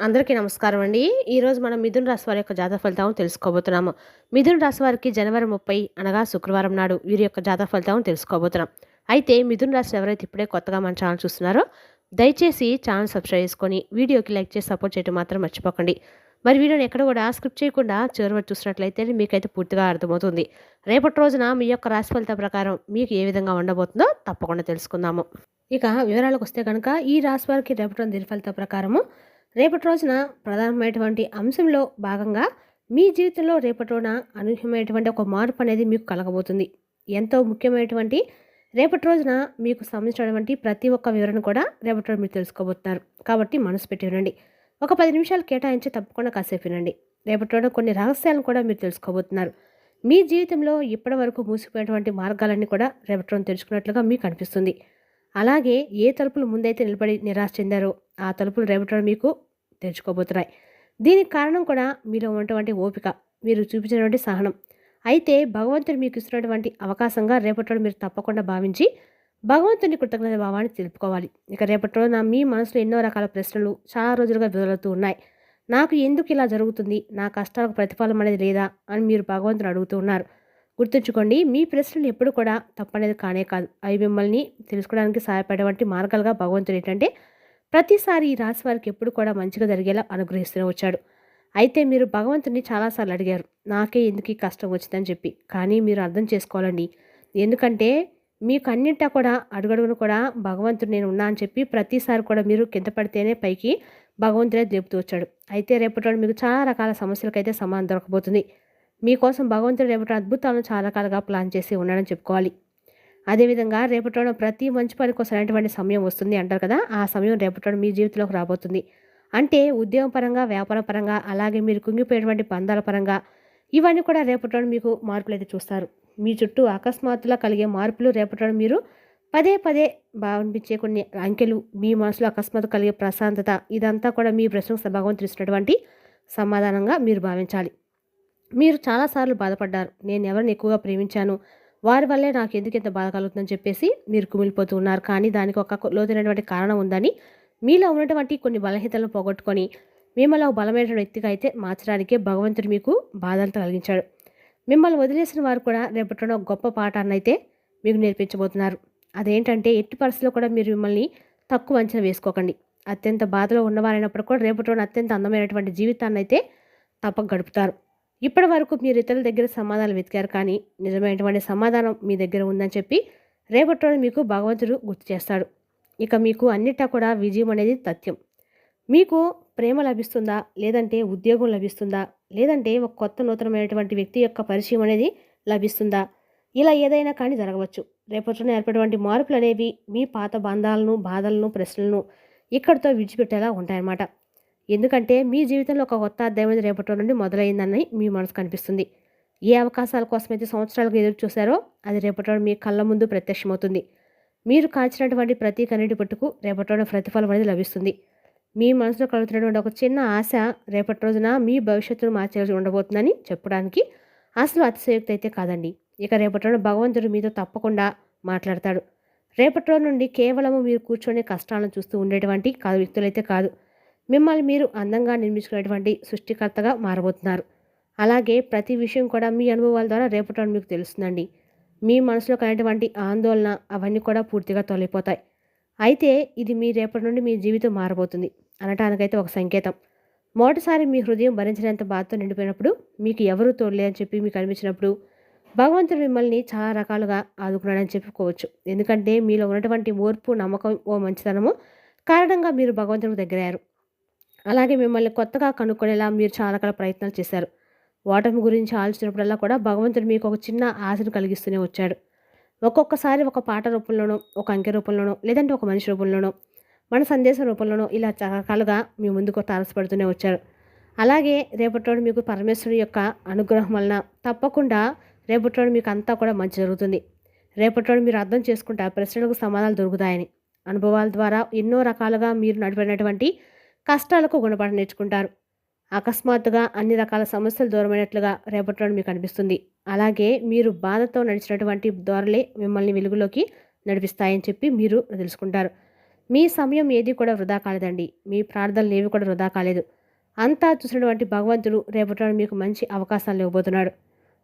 అందరికీ నమస్కారం అండి. ఈరోజు మనం మిథున్ రాశి వారి యొక్క జాతక ఫలితాలను తెలుసుకోబోతున్నాము. మిథున్ రాశి వారికి జనవరి ముప్పై అనగా శుక్రవారం నాడు వీరి యొక్క జాతక ఫలితాలను తెలుసుకోబోతున్నాం. అయితే మిథున్ రాశి ఎవరైతే ఇప్పుడే కొత్తగా మన ఛానల్ చూస్తున్నారో దయచేసి ఛానల్ సబ్స్క్రైబ్ చేసుకొని వీడియోకి లైక్ చేసి సపోర్ట్ చేయడం మాత్రం మర్చిపోకండి. మరి వీడియోని ఎక్కడ కూడా స్క్రిప్ట్ చేయకుండా చివరి వరకు చూసినట్లయితే మీకైతే పూర్తిగా అర్థమవుతుంది. రేపటి రోజున మీ యొక్క రాశి ఫలిత ప్రకారం మీకు ఏ విధంగా ఉండబోతుందో తప్పకుండా తెలుసుకుందాము. ఇక వివరాలకు వస్తే కనుక ఈ రాశి వారికి రేపటి రోజు దిన ప్రకారము రేపటి రోజున ప్రధానమైనటువంటి అంశంలో భాగంగా మీ జీవితంలో రేపటి రోజున అనూహ్యమైనటువంటి ఒక మార్పు అనేది మీకు కలగబోతుంది. ఎంతో ముఖ్యమైనటువంటి రేపటి రోజున మీకు సంబంధించినటువంటి ప్రతి ఒక్క వివరణ కూడా రేపటి రోజు మీరు తెలుసుకోబోతున్నారు. కాబట్టి మనసు పెట్టి వినండి. ఒక పది నిమిషాలు కేటాయించి తప్పకుండా కాసేపు వినండి. రేపటి రోజున కొన్ని రహస్యాలను కూడా మీరు తెలుసుకోబోతున్నారు. మీ జీవితంలో ఇప్పటి వరకు మూసిపోయినటువంటి మార్గాలన్నీ కూడా రేపటి రోజున తెలుసుకున్నట్లుగా మీకు అనిపిస్తుంది. అలాగే ఏ తలుపులు ముందైతే నిలబడి నిరాశ చెందారో ఆ తలుపులు రేపటి మీకు తెరుచుకోబోతున్నాయి దీనికి కారణం కూడా మీలో ఉన్నటువంటి ఓపిక మీరు చూపించినటువంటి సహనం. అయితే భగవంతుడు మీకు ఇస్తున్నటువంటి అవకాశంగా రేపటి మీరు తప్పకుండా భావించి భగవంతుని కృతజ్ఞత భావాన్ని తెలుపుకోవాలి. ఇక రేపటి రోజున మీ మనసులో ఎన్నో రకాల ప్రశ్నలు చాలా రోజులుగా విదులుతూ ఉన్నాయి. నాకు ఎందుకు ఇలా జరుగుతుంది? నా కష్టాలకు ప్రతిఫలం అనేది లేదా? అని మీరు భగవంతుని అడుగుతూ ఉన్నారు. గుర్తుంచుకోండి మీ ప్రశ్నలు ఎప్పుడు కూడా తప్పనేది కానే కాదు. అవి మిమ్మల్ని తెలుసుకోవడానికి సహాయపడేటువంటి మార్గాలుగా భగవంతుడు ఏంటంటే ప్రతిసారి ఈ రాశి వారికి ఎప్పుడు కూడా మంచిగా జరిగేలా అనుగ్రహిస్తూనే వచ్చాడు. అయితే మీరు భగవంతుని చాలాసార్లు అడిగారు. నాకే ఎందుకు ఈ కష్టం వచ్చిందని చెప్పి. కానీ మీరు అర్థం చేసుకోవాలండి. ఎందుకంటే మీకు అన్నింటా కూడా అడుగడుగును కూడా భగవంతుడు నేను ఉన్నా అని చెప్పి ప్రతిసారి కూడా మీరు కింద పడితేనే పైకి భగవంతుడే లేపుతూ వచ్చాడు. అయితే రేపటి మీకు చాలా రకాల సమస్యలకైతే సమాధానం దొరకబోతుంది. మీకోసం భగవంతుడు రేపటి అద్భుతాలను చాలా రకాలుగా ప్లాన్ చేసి ఉన్నాడని చెప్పుకోవాలి. అదేవిధంగా రేపటి ప్రతి మంచి పని కోసమైనటువంటి సమయం వస్తుంది అంటారు కదా ఆ సమయం రేపటి మీ జీవితంలోకి రాబోతుంది. అంటే ఉద్యోగ పరంగా వ్యాపార పరంగా అలాగే మీరు కుంగిపోయేటువంటి పందాల పరంగా ఇవన్నీ కూడా రేపటి మీకు మార్పులు అయితే చూస్తారు. మీ చుట్టూ అకస్మాత్తుగా కలిగే మార్పులు రేపటి మీరు పదే పదే భావించే కొన్ని అంకెలు మీ మనసులో అకస్మాత్తు కలిగే ప్రశాంతత ఇదంతా కూడా మీ ప్రశ్నకు భగవంతుడు ఇచ్చినటువంటి సమాధానంగా మీరు భావించాలి. మీరు చాలాసార్లు బాధపడ్డారు. నేను ఎవరిని ఎక్కువగా ప్రేమించాను? వారి వల్లే నాకు ఎందుకు ఇంత బాధ కలుగుతుందని చెప్పేసి మీరు కుమిలిపోతూ ఉన్నారు. కానీ దానికి ఒక లోతైనటువంటి కారణం ఉందని మీలో ఉన్నటువంటి కొన్ని బలహీతలను పోగొట్టుకొని మిమ్మల్ని ఒక బలమైన వ్యక్తిగా అయితే మార్చడానికే భగవంతుడు మీకు బాధలు కలిగించాడు. మిమ్మల్ని వదిలేసిన వారు కూడా రేపటిలో ఒక గొప్ప పాఠాన్ని అయితే మీకు నేర్పించబోతున్నారు. అదేంటంటే ఎట్టి పరిస్థితుల్లో కూడా మీరు మిమ్మల్ని తక్కువ అంచనా వేసుకోకండి. అత్యంత బాధలో ఉన్నవారైనప్పుడు కూడా రేపటి అత్యంత అందమైనటువంటి జీవితాన్ని అయితే తప్పక గడుపుతారు. ఇప్పటి వరకు మీరు ఇతరుల దగ్గర సమాధానం వెతికారు కానీ నిజమైనటువంటి సమాధానం మీ దగ్గర ఉందని చెప్పి రేపటి రోజు మీకు భగవంతుడు గుర్తు చేస్తాడు. ఇక మీకు అన్నిటా కూడా విజయం అనేది తథ్యం. మీకు ప్రేమ లభిస్తుందా? లేదంటే ఉద్యోగం లభిస్తుందా? లేదంటే ఒక కొత్త నూతనమైనటువంటి వ్యక్తి యొక్క పరిచయం అనేది లభిస్తుందా? ఇలా ఏదైనా కానీ జరగవచ్చు. రేపటిలో ఏర్పడేటువంటి మార్పులు అనేవి మీ పాత బంధాలను బాధలను ప్రశ్నలను ఇక్కడితో విడిచిపెట్టేలా ఉంటాయన్నమాట. ఎందుకంటే మీ జీవితంలో ఒక కొత్త అధ్యాయం రేపటి నుండి మొదలైందని మీ మనసు కనిపిస్తుంది. ఏ అవకాశాల కోసం అయితే సంవత్సరాలకు ఎదురు చూశారో అది రేపటి మీ కళ్ళ ముందు ప్రత్యక్షమవుతుంది. మీరు కాల్చినటువంటి ప్రతి కన్నీటి పట్టుకు రేపటి ప్రతిఫలం అనేది లభిస్తుంది. మీ మనసులో కలుగుతున్నటువంటి ఒక చిన్న ఆశ రేపటి రోజున మీ భవిష్యత్తును మార్చేసి ఉండబోతుందని చెప్పడానికి అసలు అతిశయోక్తి అయితే కాదండి. ఇక రేపటి రోజు భగవంతుడు మీతో తప్పకుండా మాట్లాడతాడు. రేపటి రోజు నుండి కేవలము మీరు కూర్చొని కష్టాలను చూస్తూ ఉండేటువంటి కాదు వ్యక్తులైతే కాదు. మిమ్మల్ని మీరు అందంగా నిర్మించుకునేటువంటి సృష్టికర్తగా మారబోతున్నారు. అలాగే ప్రతి విషయం కూడా మీ అనుభవాల ద్వారా రేపటి మీకు తెలుస్తుందండి. మీ మనసులో కలిగినటువంటి ఆందోళన అవన్నీ కూడా పూర్తిగా తొలగిపోతాయి. అయితే ఇది మీ రేపటి నుండి మీ జీవితం మారబోతుంది అనటానికైతే ఒక సంకేతం. మొదటిసారి మీ హృదయం భరించినంత బాధతో నిండిపోయినప్పుడు మీకు ఎవరు తోడలే అని చెప్పి మీకు అనిపించినప్పుడు భగవంతుడు మిమ్మల్ని చాలా రకాలుగా ఆదుకున్నాడని చెప్పుకోవచ్చు. ఎందుకంటే మీలో ఉన్నటువంటి ఓర్పు నమ్మకం ఓ మంచితనము కారణంగా మీరు భగవంతుడికి దగ్గరయ్యారు. అలాగే మిమ్మల్ని కొత్తగా కనుక్కునేలా మీరు చాలా రకాల ప్రయత్నాలు చేశారు. ఓటమి గురించి ఆలోచించినప్పుడల్లా కూడా భగవంతుడు మీకు ఒక చిన్న ఆశను కలిగిస్తూనే వచ్చాడు. ఒక్కొక్కసారి ఒక పాట రూపంలోనో ఒక అంకె రూపంలోనో లేదంటే ఒక మనిషి రూపంలోనో మన సందేశం రూపంలోనో ఇలా రకాలుగా మీ ముందుకు తారసపడుతూనే వచ్చారు. అలాగే రేపటి మీకు పరమేశ్వరుడు యొక్క అనుగ్రహం వలన తప్పకుండా రేపటి మీకు అంతా కూడా మంచి జరుగుతుంది. రేపటి మీరు అర్థం చేసుకుంటా ప్రశ్నలకు సమాధానాలు దొరుకుతాయని. అనుభవాల ద్వారా ఎన్నో రకాలుగా మీరు నడిపినటువంటి కష్టాలకు గుణపాఠం నేర్చుకుంటారు. అకస్మాత్తుగా అన్ని రకాల సమస్యలు దూరమైనట్లుగా రేపటి మీకు అనిపిస్తుంది. అలాగే మీరు బాధతో నడిచినటువంటి దోరలే మిమ్మల్ని వెలుగులోకి నడిపిస్తాయని చెప్పి మీరు తెలుసుకుంటారు. మీ సమయం ఏది కూడా వృధా కాలేదండి. మీ ప్రార్థనలు ఏవి కూడా వృధా కాలేదు. అంతా చూసినటువంటి భగవంతుడు రేపటి మీకు మంచి అవకాశాలు ఇవ్వబోతున్నాడు.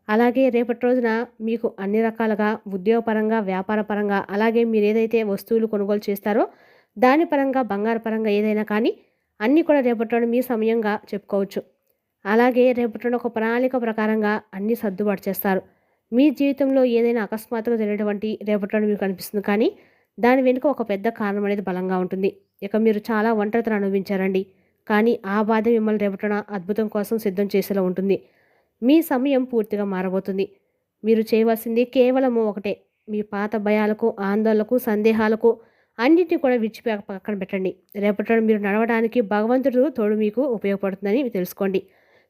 అలాగే రేపటి రోజున మీకు అన్ని రకాలుగా ఉద్యోగపరంగా వ్యాపారపరంగా అలాగే మీరు ఏదైతే వస్తువులు కొనుగోలు చేస్తారో దాని పరంగా బంగారు పరంగా ఏదైనా కానీ అన్నీ కూడా రేపటి మీ సమయంగా చెప్పుకోవచ్చు. అలాగే రేపటి ఒక ప్రణాళిక ప్రకారంగా అన్నీ సర్దుబాటు చేస్తారు. మీ జీవితంలో ఏదైనా అకస్మాత్తుగా జరిగినటువంటి రేపటి మీకు కనిపిస్తుంది కానీ దాని వెనుక ఒక పెద్ద కారణం అనేది బలంగా ఉంటుంది. ఇక మీరు చాలా ఒంటరితను అనుభవించారండి. కానీ ఆ బాధ మిమ్మల్ని రేపటిన అద్భుతం కోసం సిద్ధం చేసేలా ఉంటుంది. మీ సమయం పూర్తిగా మారబోతుంది. మీరు చేయవలసింది కేవలము ఒకటే. మీ పాత భయాలకు ఆందోళనకు సందేహాలకు అన్నింటినీ కూడా విడిచిపో పక్కన పెట్టండి. రేపటి మీరు నడవడానికి భగవంతుడు తోడు మీకు ఉపయోగపడుతుందని తెలుసుకోండి.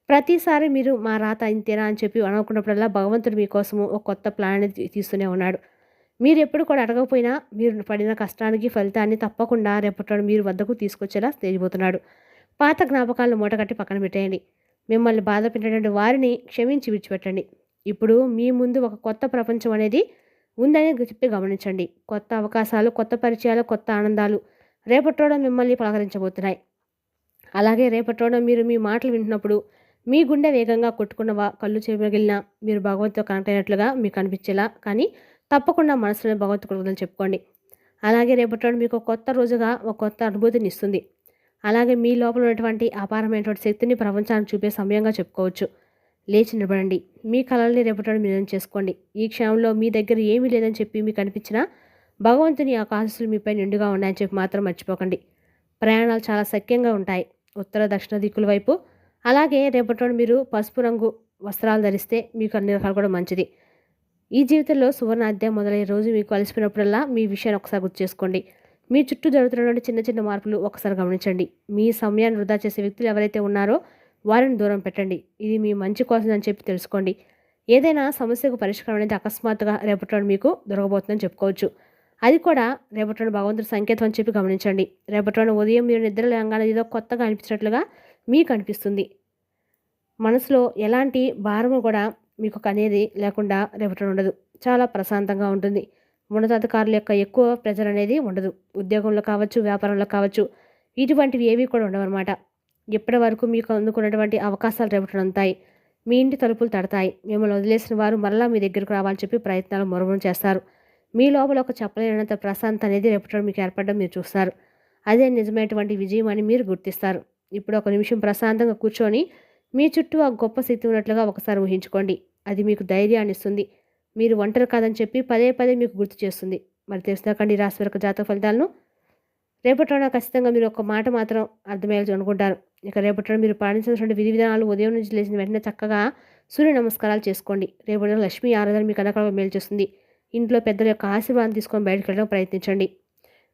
ప్రతిసారి మీరు మా రాత ఇంతేనా అని చెప్పి అనుకున్నప్పుడల్లా భగవంతుడు మీకోసము ఒక కొత్త ప్లాన్ అనేది తీస్తూనే ఉన్నాడు. మీరు ఎప్పుడు కూడా అడగకపోయినా మీరు పడిన కష్టానికి ఫలితాన్ని తప్పకుండా రేపటి మీరు వద్దకు తీసుకొచ్చేలా తెలియబోతున్నాడు పాత జ్ఞాపకాలను మూటగట్టి పక్కన పెట్టేయండి. మిమ్మల్ని బాధ పెట్టినటువంటి వారిని క్షమించి విడిచిపెట్టండి. ఇప్పుడు మీ ముందు ఒక కొత్త ప్రపంచం అనేది ఉందని చెప్పి గమనించండి. కొత్త అవకాశాలు కొత్త పరిచయాలు కొత్త ఆనందాలు రేపటోడ మిమ్మల్ని పలకరించబోతున్నాయి. అలాగే రేపటోడ మీరు మీ మాటలు వింటున్నప్పుడు మీ గుండె వేగంగా కొట్టుకున్నవా కళ్ళు చెమగిలినా మీరు భగవంతుతో కనెక్ట్ అయినట్లుగా మీకు అనిపించేలా కానీ తప్పకుండా మనసులో భగవంతు కృతజ్ఞతలు చెప్పుకోండి. అలాగే రేపటి మీకు కొత్త రోజుగా ఒక కొత్త అనుభూతిని ఇస్తుంది. అలాగే మీ లోపల ఉన్నటువంటి అపారమైనటువంటి శక్తిని ప్రపంచానికి చూపే సమయంగా చెప్పుకోవచ్చు. లేచి నిలబడండి. మీ కళల్ని రేపటి నిజం చేసుకోండి. ఈ క్షణంలో మీ దగ్గర ఏమీ లేదని చెప్పి మీకు అనిపించినా భగవంతుని ఆ కాసులు మీపై నిండుగా ఉన్నాయని చెప్పి మాత్రం మర్చిపోకండి. ప్రయాణాలు చాలా సఖ్యంగా ఉంటాయి. ఉత్తర దక్షిణ దిక్కుల వైపు. అలాగే రేపటి మీరు పసుపు రంగు వస్త్రాలు ధరిస్తే మీకు అన్ని రకాలు కూడా మంచిది. ఈ జీవితంలో సువర్ణ అధ్యాయం మొదలయ్యే రోజు మీకు కలిసిపోయినప్పుడల్లా మీ విషయాన్ని ఒకసారి గుర్తు చేసుకోండి. మీ చుట్టూ జరుగుతున్నటువంటి చిన్న చిన్న మార్పులు ఒకసారి గమనించండి. మీ సమయాన్ని వృధా చేసే వ్యక్తులు ఎవరైతే ఉన్నారో వారిని దూరం పెట్టండి. ఇది మీ మంచి కోసం అని చెప్పి తెలుసుకోండి. ఏదైనా సమస్యకు పరిష్కారం అనేది అకస్మాత్తుగా రేపటి మీకు దొరకబోతుందని చెప్పుకోవచ్చు. అది కూడా రేపటి భగవంతుడి సంకేతం అని చెప్పి గమనించండి. రేపటి ఉదయం మీరు నిద్ర లేంగానే ఏదో కొత్తగా అనిపించినట్లుగా మీకు అనిపిస్తుంది. మనసులో ఎలాంటి భారము కూడా మీకు అనేది లేకుండా రేపటి ఉండదు. చాలా ప్రశాంతంగా ఉంటుంది. ఉన్నతాధికారుల యొక్క ఎక్కువ ప్రెజర్ అనేది ఉండదు. ఉద్యోగంలో కావచ్చు వ్యాపారంలో కావచ్చు ఇటువంటివి ఏవి కూడా ఉండవన్నమాట. ఇప్పటి వరకు మీకు అందుకున్నటువంటి అవకాశాలు రేపటి ఉంటాయి? మీ ఇంటి తలుపులు తడతాయి. మిమ్మల్ని వదిలేసిన వారు మరలా మీ దగ్గరకు రావాలని చెప్పి ప్రయత్నాలు మొరమం చేస్తారు. మీ లోపల ఒక చెప్పలేనంత ప్రశాంత అనేది రేపటి మీకు ఏర్పడడం మీరు చూస్తారు. అదే నిజమైనటువంటి విజయం అని మీరు గుర్తిస్తారు. ఇప్పుడు ఒక నిమిషం ప్రశాంతంగా కూర్చొని మీ చుట్టూ ఆ గొప్ప స్థితి ఉన్నట్లుగా ఒకసారి ఊహించుకోండి. అది మీకు ధైర్యాన్ని ఇస్తుంది. మీరు ఒంటరి కాదని చెప్పి పదే పదే మీకు గుర్తు చేస్తుంది. మరి తెలుసుదాకండి రాశి వరకు జాతక ఫలితాలను రేపటిలో ఖచ్చితంగా మీరు ఒక మాట మాత్రం అర్థమయ్యేది అనుకుంటారు ఇక రేపటిలో మీరు పాటించాల్సిన విధి విధానాలు ఉదయం నుంచి లేచిన వెంటనే చక్కగా సూర్య నమస్కారాలు చేసుకోండి. రేపటి లక్ష్మీ ఆరాధన మీకు అనకడ మేలు చేస్తుంది. ఇంట్లో పెద్దల యొక్క ఆశీర్వాదం తీసుకొని బయటకు వెళ్ళడం ప్రయత్నించండి.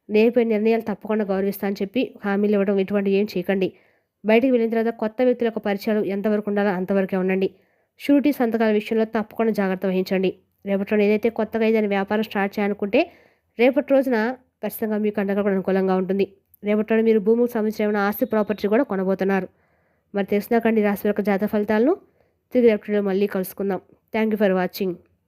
రేపే నిర్ణయాలు తప్పకుండా గౌరవిస్తా అని చెప్పి హామీలు ఇవ్వడం ఇటువంటి ఏం చేయకండి. బయటికి వెళ్ళిన తర్వాత కొత్త వ్యక్తుల యొక్క పరిచయాలు ఎంతవరకు ఉండాలో అంతవరకే ఉండండి. షూరిటీ సంతకాల విషయంలో తప్పకుండా జాగ్రత్త వహించండి. రేపటి రోజు ఏదైతే కొత్తగా ఏదైనా వ్యాపారం స్టార్ట్ చేయాలనుకుంటే రేపటి రోజున ఖచ్చితంగా మీకు అండగా కూడా అనుకూలంగా ఉంటుంది. రేపటి మీరు భూమికి సంబంధించిన ఏమైనా ఆస్తి ప్రాపర్టీ కూడా కొనబోతున్నారు. మరి తెలిసినాకండి రాశి యొక్క జాతక ఫలితాలను తిరిగి రేపటిలో మళ్ళీ కలుసుకుందాం. Thank you for watching